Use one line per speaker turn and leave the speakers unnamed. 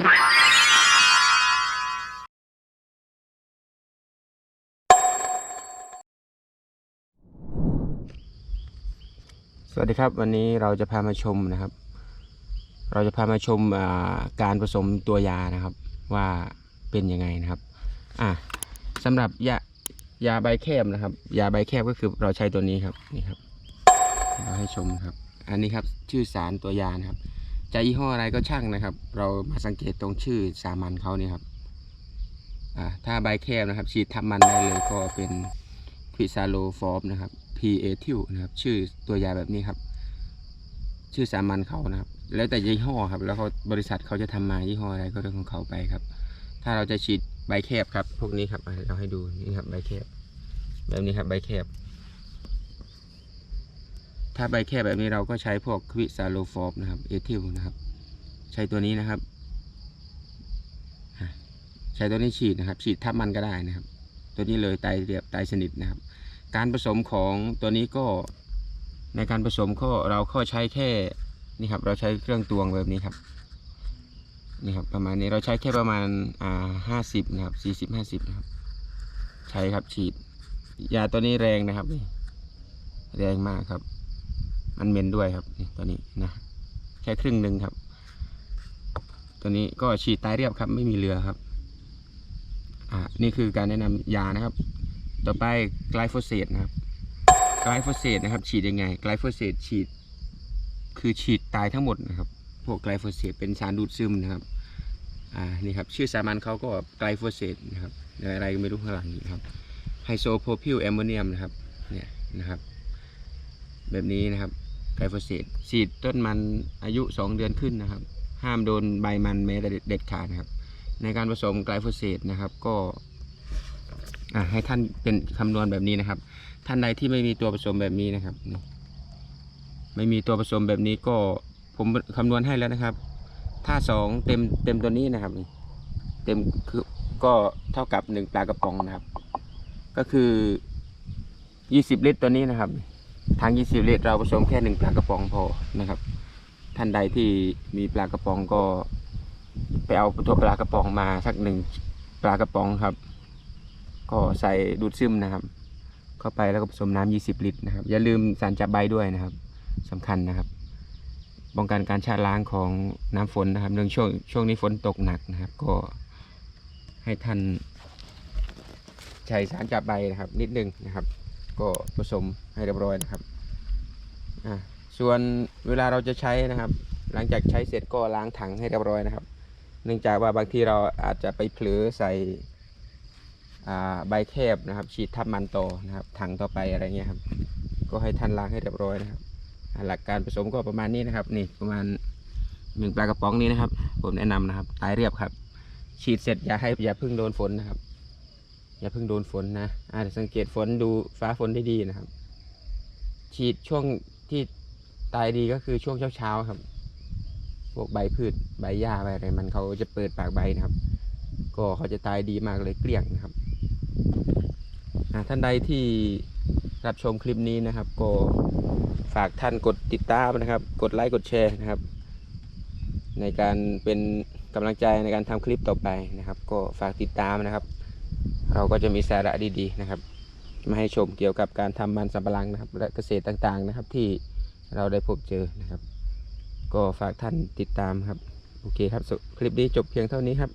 สวัสดีครับ วันนี้เราจะพามาชมนะครับ เราจะพามาชมาการผสมตัวยานะครับ ว่าเป็นยังไงนะครับอะสำหรับยายาใบแคบนะครับ ยาใบแคบก็คือเราใช้ตัวนี้ครับนี่ครับเราให้ชมครับ อันนี้ครับชื่อสารตัวยานะครับ จะยี่ห้ออะไรก็ช่างนะครับ เรามาสังเกตตรงชื่อสามัญเขานี่ครับอ่าถ้าใบแคบนะครับ ฉีดทับมันได้เลยก็เป็นควิซาโลฟอร์มนะครับ P A ทิวนะครับ ชื่อตัวยาแบบนี้ครับ ชื่อสามัญเขานะครับ แล้วแต่ยี่ห้อครับ แล้วเขาบริษัทเขาจะทำมายี่ห้ออะไรก็เรื่องของเขาไปครับ ถ้าเราจะฉีดใบแคบครับ พวกนี้ครับเราให้ดูนี่ครับใบแคบ แบบนี้ครับใบแคบ ถ้าใบแคบแบบนี้เราก็ใช้พวกควิซาโลฟอร์นะครับเอทิลนะครับ ใช้ตัวนี้นะครับ ใช้ตัวนี้ฉีดนะครับ ฉีดทับมันก็ได้นะครับ ตัวนี้เลยตายเรียบตายสนิทนะครับ การผสมของตัวนี้ก็ในการผสมก็เราก็ใช้แค่นี่ครับ เราใช้เครื่องตวงแบบนี้ครับนี่ครับประมาณนี้เราใช้แค่ประมาณอ่าห้าสิบนะครับสี่สิบห้าสิบนะครับ ใช้ครับฉีด ยาตัวนี้แรงนะครับนี่แรงมากครับ มันเหม็นด้วยครับตัวนี้นะแค่ครึ่งหนึ่งครับ ตัวนี้ก็ฉีดตายเรียบครับ ไม่มีเรือครับ อ่านี่คือการแนะนำยานะครับ ต่อไปไกลโฟเสตนะครับไกลโฟเสตนะครับ ฉีดยังไงไกลโฟเสตฉีด คือฉีดตายทั้งหมดนะครับ พวกไกลโฟเสตเป็นสารดูดซึมนะครับอ่านี่ครับชื่อสามัญเขาก็ไกลโฟเสตนะครับอะไรก็ไม่รู้ข้างหลังนี่ครับไฮโซโพพิลแอมโมเนียมนะครับเนี่ยนะครับ แบบนี้นะครับ ไกลโฟเสตฉีดต้นมันอายุ 2 เดือนขึ้นนะครับ ห้ามโดนใบมันแม้แต่เด็ดขาดนะครับ ในการผสมไกลโฟเสตนะครับก็ให้ท่านเป็นคำนวณแบบนี้นะครับ ท่านใดที่ไม่มีตัวผสมแบบนี้นะครับ ไม่มีตัวผสมแบบนี้ก็ผมคำนวณให้แล้วนะครับ ถ้าสองเต็มเต็มตัวนี้นะครับ เต็มคือก็เท่ากับหนึ่งปลากระป๋องนะครับ ก็คือ20ลิตรตัวนี้นะครับ ทาง 20 ลิตรเราผสมแค่หนึ่งปลากระป๋องพอนะครับ ท่านใดที่มีปลากระป๋องก็ ไปเอาตัวปลากระป๋องมาสักหนึ่งปลากระป๋องครับ ก็ใส่ดูดซึมนะครับ เข้าไปแล้วก็ผสมน้ำ20 ลิตรนะครับ อย่าลืมสารจับใบด้วยนะครับสำคัญนะครับป้องกันการชะล้างของน้ำฝนนะครับเนื่องช่วงช่วงนี้ฝนตกหนักนะครับ ก็ให้ท่านใช้สารจับใบนะครับ นิดนึงนะครับ ก็ผสมให้เรียบร้อยนะครับอ่าส่วนเวลาเราจะใช้นะครับ หลังจากใช้เสร็จก็ล้างถังให้เรียบร้อยนะครับ เนื่องจากว่าบางทีเราอาจจะไปเผลอใส่ใบแคบนะครับ ฉีดทับมันต่อนะครับ ถังต่อไปอะไรเงี้ยครับ ก็ให้ท่านล้างให้เรียบร้อยนะครับหลักการผสมก็ประมาณนี้นะครับ นี่ประมาณหนึ่งปลากระป๋องนี้นะครับ ผมแนะนำนะครับตายเรียบครับ ฉีดเสร็จอย่าให้อย่าพิ่งโดนฝนนะครับ อย่าเพิ่งโดนฝนนะอาจจะสังเกตฝนดูฟ้าฝนได้ดีนะครับ ฉีดช่วงที่ตายดีก็คือช่วงเช้าๆครับ พวกใบพืชใบหญ้าใบอะไรมันเขาจะเปิดปากใบนะครับ ก็เขาจะตายดีมากเลยเกลี้ยงนะครับอ่าท่านใดที่รับชมคลิปนี้นะครับ ก็ฝากท่านกดติดตามนะครับ กดไลค์กดแชร์นะครับ ในการเป็นกำลังใจในการทำคลิปต่อไปนะครับ ก็ฝากติดตามนะครับ เราก็จะมีสาระดีๆนะครับ มาให้ชมเกี่ยวกับการทำมันสำปะหลังนะครับ และเกษตรต่างๆนะครับที่เราได้พบเจอนะครับ ก็ฝากท่านติดตามครับ โอเคครับคลิปนี้จบเพียงเท่านี้ครับ